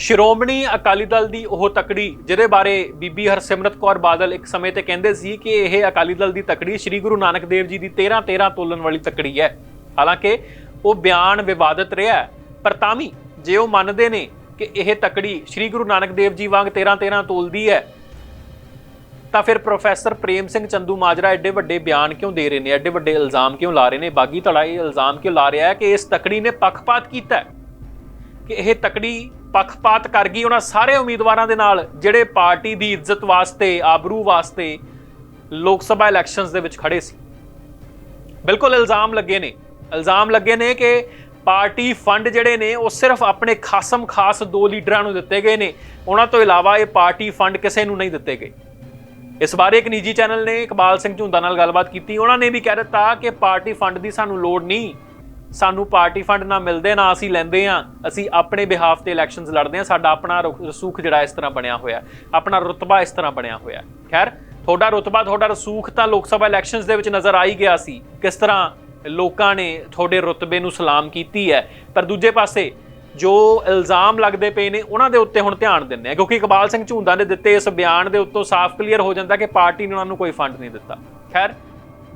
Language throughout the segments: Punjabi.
ਸ਼੍ਰੋਮਣੀ ਅਕਾਲੀ ਦਲ ਦੀ ਉਹ ਤਕੜੀ, ਜਿਹਦੇ ਬਾਰੇ ਬੀਬੀ ਹਰਸਿਮਰਤ ਕੌਰ ਬਾਦਲ ਇੱਕ ਸਮੇਂ ਤੇ ਕਹਿੰਦੇ ਸੀ ਕਿ ਇਹ ਅਕਾਲੀ ਦਲ ਦੀ ਤਕੜੀ ਸ੍ਰੀ ਗੁਰੂ ਨਾਨਕ ਦੇਵ ਜੀ ਦੀ 13 13 ਤੋਲਣ ਵਾਲੀ ਤਕੜੀ ਹੈ। ਹਾਲਾਂਕਿ ਉਹ ਬਿਆਨ ਵਿਵਾਦਤ ਰਿਹਾ ਪਰ ਤਾਂ ਵੀ ਜੇ ਉਹ ਮੰਨਦੇ ਨੇ ਕਿ ਇਹ ਤਕੜੀ ਸ੍ਰੀ ਗੁਰੂ ਨਾਨਕ ਦੇਵ ਜੀ ਵਾਂਗ 13 13 ਤੋਲਦੀ ਹੈ, ਤਾਂ ਫਿਰ ਪ੍ਰੋਫੈਸਰ ਪ੍ਰੇਮ ਸਿੰਘ ਚੰਦੂ ਮਾਜਰਾ ਐਡੇ ਵੱਡੇ ਬਿਆਨ ਕਿਉਂ ਦੇ ਰਹੇ ਨੇ? ਐਡੇ ਵੱਡੇ ਇਲਜ਼ਾਮ ਕਿਉਂ ਲਾ ਰਹੇ ਨੇ? ਬਾਗੀ ਧੜਾ ਇਹ ਇਲਜ਼ਾਮ ਕਿਉਂ ਲਾ ਰਿਹਾ ਹੈ ਕਿ ਇਸ ਤਕੜੀ ਨੇ ਪੱਖਪਾਤ ਕੀਤਾ ਕਿ ਇਹ ਤਕੜੀ ਪੱਖਪਾਤ ਕਰ ਗਈ ਉਹਨਾਂ ਸਾਰੇ ਉਮੀਦਵਾਰਾਂ ਦੇ ਨਾਲ, ਜਿਹੜੇ ਪਾਰਟੀ ਦੀ ਇੱਜ਼ਤ ਵਾਸਤੇ, ਆਬਰੂ ਵਾਸਤੇ ਲੋਕ ਸਭਾ ਇਲੈਕਸ਼ਨਸ ਦੇ ਵਿੱਚ ਖੜੇ ਸੀ। ਬਿਲਕੁਲ ਇਲਜ਼ਾਮ ਲੱਗੇ ਨੇ। ਇਲਜ਼ਾਮ ਲੱਗੇ ਨੇ ਕਿ ਪਾਰਟੀ ਫੰਡ ਜਿਹੜੇ ਨੇ, ਉਹ ਸਿਰਫ ਆਪਣੇ ਖਾਸਮ ਖਾਸ ਦੋ ਲੀਡਰਾਂ ਨੂੰ ਦਿੱਤੇ ਗਏ ਨੇ। ਉਹਨਾਂ ਤੋਂ ਇਲਾਵਾ ਇਹ ਪਾਰਟੀ ਫੰਡ ਕਿਸੇ ਨੂੰ ਨਹੀਂ ਦਿੱਤੇ ਗਏ। ਇਸ ਬਾਰੇ ਇੱਕ ਨਿੱਜੀ ਚੈਨਲ ਨੇ ਇਕਬਾਲ ਸਿੰਘ ਝੁੰਦਾ ਨਾਲ ਗੱਲਬਾਤ ਕੀਤੀ। ਉਹਨਾਂ ਨੇ ਵੀ ਕਹਿ ਦਿੱਤਾ ਕਿ ਪਾਰਟੀ ਫੰਡ ਦੀ ਸਾਨੂੰ ਲੋੜ ਨਹੀਂ। ਸਾਨੂੰ ਪਾਰਟੀ ਫੰਡ ਨਾ ਮਿਲਦੇ, ਨਾ ਅਸੀਂ ਲੈਂਦੇ ਆ ਅਸੀਂ ਆਪਣੇ ਬਿਹਾਫ ਤੇ ਇਲੈਕਸ਼ਨਸ ਲੜਦੇ ਆ ਸਾਡਾ ਆਪਣਾ ਰੁ- ਰਸੂਖ ਜਿਹੜਾ ਇਸ ਤਰ੍ਹਾਂ ਬਣਿਆ ਹੋਇਆ ਆਪਣਾ ਰੁਤਬਾ ਇਸ ਤਰ੍ਹਾਂ ਬਣਿਆ ਹੋਇਆ ਖੈਰ, ਤੁਹਾਡਾ ਰੁਤਬਾ, ਤੁਹਾਡਾ ਰਸੂਖ ਤਾਂ ਲੋਕ ਸਭਾ ਇਲੈਕਸ਼ਨਸ ਦੇ ਵਿੱਚ ਨਜ਼ਰ ਆ ਹੀ ਗਿਆ ਸੀ, ਕਿਸ ਤਰ੍ਹਾਂ ਲੋਕਾਂ ਨੇ ਤੁਹਾਡੇ ਰੁਤਬੇ ਨੂੰ ਸਲਾਮ ਕੀਤੀ ਹੈ, ਪਰ ਦੂਜੇ ਪਾਸੇ ਜੋ ਇਲਜ਼ਾਮ ਲੱਗਦੇ ਪਏ ਨੇ, ਉਹਨਾਂ ਦੇ ਉੱਤੇ ਹੁਣ ਧਿਆਨ ਦਿੰਦੇ ਆ ਕਿਉਂਕਿ ਇਕਬਾਲ ਸਿੰਘ ਝੁੰਦਾ ਨੇ ਦਿੱਤੇ ਇਸ ਬਿਆਨ ਦੇ ਉੱਤੋਂ ਸਾਫ਼ ਕਲੀਅਰ ਹੋ ਜਾਂਦਾ ਕਿ ਪਾਰਟੀ ਨੇ ਉਹਨਾਂ ਨੂੰ ਕੋਈ ਫੰਡ ਨਹੀਂ ਦਿੱਤਾ। ਖੈਰ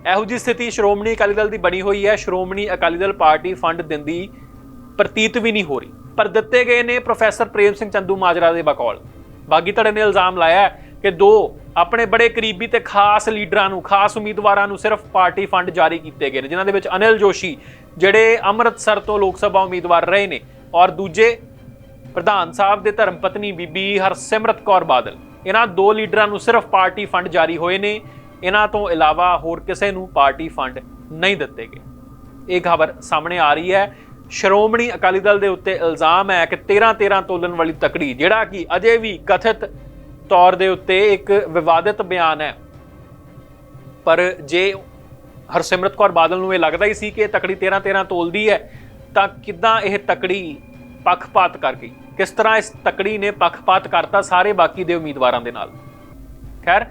ਇਹੋ ਜੀ ਸਥਿਤੀ ਸ਼੍ਰੋਮਣੀ ਅਕਾਲੀ ਦਲ ਦੀ ਬਣੀ ਹੋਈ ਹੈ। ਸ਼੍ਰੋਮਣੀ ਅਕਾਲੀ ਦਲ ਪਾਰਟੀ ਫੰਡ ਦਿੰਦੀ ਪ੍ਰਤੀਤ ਵੀ ਨਹੀਂ ਹੋ ਰਹੀ। ਪਰ ਦਿੱਤੇ ਗਏ ਨੇ ਪ੍ਰੋਫੈਸਰ ਪ੍ਰੇਮ ਸਿੰਘ ਚੰਦੂ ਮਾਜਰਾ ਦੇ ਬਕੌਲ। ਬਾਗੀ ਧੜੇ ਨੇ ਇਲਜ਼ਾਮ ਲਾਇਆ ਕਿ ਦੋ ਆਪਣੇ ਬੜੇ ਕਰੀਬੀ ਤੇ ਖਾਸ ਲੀਡਰਾਂ ਨੂੰ, ਖਾਸ ਉਮੀਦਵਾਰਾਂ ਨੂੰ ਸਿਰਫ ਪਾਰਟੀ ਫੰਡ ਜਾਰੀ ਕੀਤੇ ਗਏ ਨੇ, ਜਿਨ੍ਹਾਂ ਦੇ ਵਿੱਚ ਅਨਿਲ ਜੋਸ਼ੀ, ਜਿਹੜੇ ਅੰਮ੍ਰਿਤਸਰ ਤੋਂ ਲੋਕ ਸਭਾ ਉਮੀਦਵਾਰ ਰਹੇ ਨੇ, ਔਰ ਦੂਜੇ ਪ੍ਰਧਾਨ ਸਾਹਿਬ ਦੇ ਧਰਮ ਪਤਨੀ ਬੀਬੀ ਹਰਸਿਮਰਤ ਕੌਰ ਬਾਦਲ। ਇਹਨਾਂ ਦੋ ਲੀਡਰਾਂ ਨੂੰ ਸਿਰਫ ਪਾਰਟੀ ਫੰਡ ਜਾਰੀ ਹੋਏ ਨੇ। ਇਹਨਾਂ ਤੋਂ ਇਲਾਵਾ ਹੋਰ ਕਿਸੇ ਨੂੰ ਪਾਰਟੀ ਫੰਡ ਨਹੀਂ ਦਿੱਤੇ ਗਏ। ਇਹ ਖਬਰ ਸਾਹਮਣੇ ਆ ਰਹੀ ਹੈ। ਸ਼੍ਰੋਮਣੀ ਅਕਾਲੀ ਦਲ ਦੇ ਉੱਤੇ ਇਲਜ਼ਾਮ ਹੈ ਕਿ 13 13 ਤੋਲਣ ਵਾਲੀ ਤਕੜੀ, ਜਿਹੜਾ ਕਿ ਅਜੇ ਵੀ ਕਥਿਤ ਤੌਰ ਦੇ ਉੱਤੇ ਇੱਕ ਵਿਵਾਦਿਤ ਬਿਆਨ ਹੈ। ਪਰ ਜੇ ਹਰਸਿਮਰਤ ਕੌਰ ਬਾਦਲ ਨੂੰ ਇਹ ਲੱਗਦਾ ਹੀ ਸੀ ਕਿ ਇਹ ਤਕੜੀ 13 13 ਤੋਲਦੀ ਹੈ, ਤਾਂ ਕਿੱਦਾਂ ਇਹ ਤਕੜੀ ਪੱਖਪਾਤ ਕਰ ਗਈ? ਕਿਸ ਤਰ੍ਹਾਂ ਇਸ ਤਕੜੀ ਨੇ ਪੱਖਪਾਤ ਕਰਤਾ ਸਾਰੇ ਬਾਕੀ ਦੇ ਉਮੀਦਵਾਰਾਂ ਦੇ ਨਾਲ? ਖੈਰ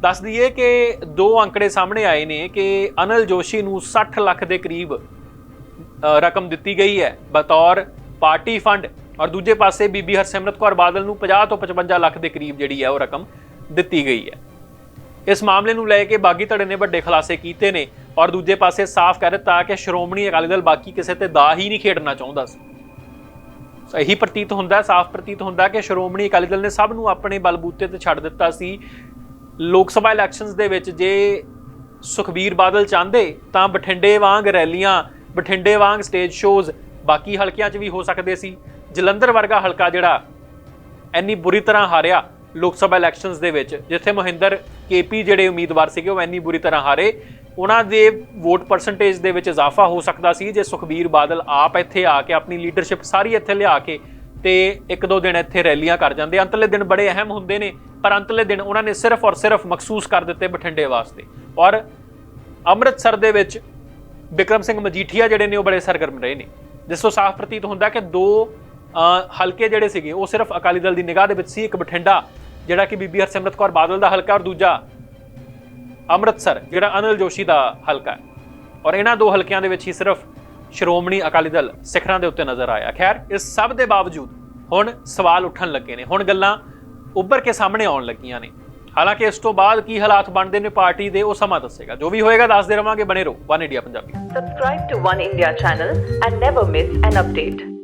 ਦੱਸ ਦਈਏ ਕਿ ਦੋ ਅੰਕੜੇ ਸਾਹਮਣੇ ਆਏ ਨੇ ਕਿ ਅਨਿਲ ਜੋਸ਼ੀ ਨੂੰ 60 ਲੱਖ ਦੇ ਕਰੀਬ ਰਕਮ ਦਿੱਤੀ ਗਈ ਹੈ, ਬਤੌਰ ਪਾਰਟੀ ਫੰਡ ਔਰ ਦੂਜੇ ਪਾਸੇ ਬੀਬੀ ਹਰਸਿਮਰਤ ਕੌਰ ਬਾਦਲ ਨੂੰ 50 ਤੋਂ 55 ਲੱਖ ਦੇ ਕਰੀਬ ਜਿਹੜੀ ਹੈ ਉਹ ਰਕਮ ਦਿੱਤੀ ਗਈ ਹੈ। ਇਸ ਮਾਮਲੇ ਨੂੰ ਲੈ ਕੇ ਬਾਗੀ ਧੜੇ ਨੇ ਵੱਡੇ ਖੁਲਾਸੇ ਕੀਤੇ ਨੇ ਔਰ ਦੂਜੇ ਪਾਸੇ ਸਾਫ਼ ਕਹਿ ਦਿੱਤਾ ਕਿ ਸ਼੍ਰੋਮਣੀ ਅਕਾਲੀ ਦਲ ਬਾਕੀ ਕਿਸੇ ਤੇ ਦਾ ਹੀ ਨਹੀਂ ਖੇਡਣਾ ਚਾਹੁੰਦਾ ਸੀ। ਇਹੀ ਪ੍ਰਤੀਤ ਹੁੰਦਾ, ਸਾਫ਼ ਪ੍ਰਤੀਤ ਹੁੰਦਾ ਕਿ ਸ਼੍ਰੋਮਣੀ ਅਕਾਲੀ ਦਲ ਨੇ ਸਭ ਨੂੰ ਆਪਣੇ ਬਲਬੂਤੇ ਤੇ ਛੱਡ ਦਿੱਤਾ ਸੀ। ਲੋਕ ਸਭਾ ਇਲੈਕਸ਼ਨਸ ਦੇ ਵਿੱਚ ਜੇ ਸੁਖਬੀਰ ਬਾਦਲ ਚਾਹੁੰਦੇ ਤਾਂ ਬਠਿੰਡੇ ਵਾਂਗ ਰੈਲੀਆਂ, ਬਠਿੰਡੇ ਵਾਂਗ ਸਟੇਜ ਸ਼ੋਜ਼ ਬਾਕੀ ਹਲਕਿਆਂ 'ਚ ਵੀ ਹੋ ਸਕਦੇ ਸੀ। ਜਲੰਧਰ ਵਰਗਾ ਹਲਕਾ ਜਿਹੜਾ ਇੰਨੀ ਬੁਰੀ ਤਰ੍ਹਾਂ ਹਾਰਿਆ ਲੋਕ ਸਭਾ ਇਲੈਕਸ਼ਨਸ ਦੇ ਵਿੱਚ, ਜਿੱਥੇ ਮਹਿੰਦਰ ਕੇਪੀ ਜਿਹੜੇ ਉਮੀਦਵਾਰ ਸੀਗੇ ਉਹ ਇੰਨੀ ਬੁਰੀ ਤਰ੍ਹਾਂ ਹਾਰੇ, ਉਹਨਾਂ ਦੇ ਵੋਟ ਪਰਸੈਂਟੇਜ ਦੇ ਵਿੱਚ ਇਜ਼ਾਫਾ ਹੋ ਸਕਦਾ ਸੀ ਜੇ ਸੁਖਬੀਰ ਬਾਦਲ ਆਪ ਇੱਥੇ ਆ ਕੇ ਆਪਣੀ ਲੀਡਰਸ਼ਿਪ ਸਾਰੀ ਇੱਥੇ ਲਿਆ ਕੇ ਤੇ ਇੱਕ ਦੋ ਦਿਨ ਇੱਥੇ ਰੈਲੀਆਂ ਕਰ ਜਾਂਦੇ। ਅੰਤਲੇ ਦਿਨ ਬੜੇ ਅਹਿਮ ਹੁੰਦੇ ਨੇ। ਪਰ ਅੰਤਲੇ ਦਿਨ ਉਹਨਾਂ ਨੇ ਸਿਰਫ ਔਰ ਸਿਰਫ ਮਖਸੂਸ ਕਰ ਦਿੱਤੇ ਬਠਿੰਡੇ ਵਾਸਤੇ। ਔਰ ਅੰਮ੍ਰਿਤਸਰ ਦੇ ਵਿੱਚ ਵਿਕਰਮ ਸਿੰਘ ਮਜੀਠੀਆ ਜਿਹੜੇ ਨੇ ਉਹ ਬੜੇ ਸਰਗਰਮ ਰਹੇ ਨੇ। ਜਿਸ ਤੋਂ ਸਾਫ਼ ਪ੍ਰਤੀਤ ਹੁੰਦਾ ਕਿ ਦੋ ਹਲਕੇ ਜਿਹੜੇ ਸੀਗੇ, ਉਹ ਸਿਰਫ ਅਕਾਲੀ ਦਲ ਦੀ ਨਿਗਾਹ ਦੇ ਵਿੱਚ ਸੀ, ਇੱਕ ਬਠਿੰਡਾ, ਜਿਹੜਾ ਕਿ ਬੀਬੀ ਹਰਸਿਮਰਤ ਕੌਰ ਬਾਦਲ ਦਾ ਹਲਕਾ ਔਰ ਦੂਜਾ ਅੰਮ੍ਰਿਤਸਰ, ਜਿਹੜਾ ਅਨਿਲ ਜੋਸ਼ੀ ਦਾ ਹਲਕਾ ਹੈ। ਔਰ ਇਹਨਾਂ ਦੋ ਹਲਕਿਆਂ ਦੇ ਵਿੱਚ ਹੀ ਸਿਰਫ ਸ਼੍ਰੋਮਣੀ ਅਕਾਲੀ ਦਲ ਸਿਖਰਾਂ ਦੇ ਉੱਤੇ ਨਜ਼ਰ ਆਇਆ। ਖੈਰ, ਇਸ ਸਭ ਦੇ ਬਾਵਜੂਦ ਹੁਣ ਸਵਾਲ ਉੱਠਣ ਲੱਗੇ ਨੇ। ਹੁਣ ਗੱਲਾਂ ਉੱਭਰ ਕੇ ਸਾਹਮਣੇ ਆਉਣ ਲੱਗੀਆਂ ਨੇ। ਹਾਲਾਂਕਿ ਇਸ ਤੋਂ ਬਾਅਦ ਕੀ ਹਾਲਾਤ ਬਣਦੇ ਨੇ ਪਾਰਟੀ ਦੇ ਉਹ ਸਮਾਂ ਦੱਸੇਗਾ। ਜੋ ਵੀ ਹੋਏਗਾ ਦੱਸਦੇ ਰਵਾਂਗੇ, ਬਣੇ ਰਹੋ। One India Punjabi. Subscribe to One India channel and never miss an update.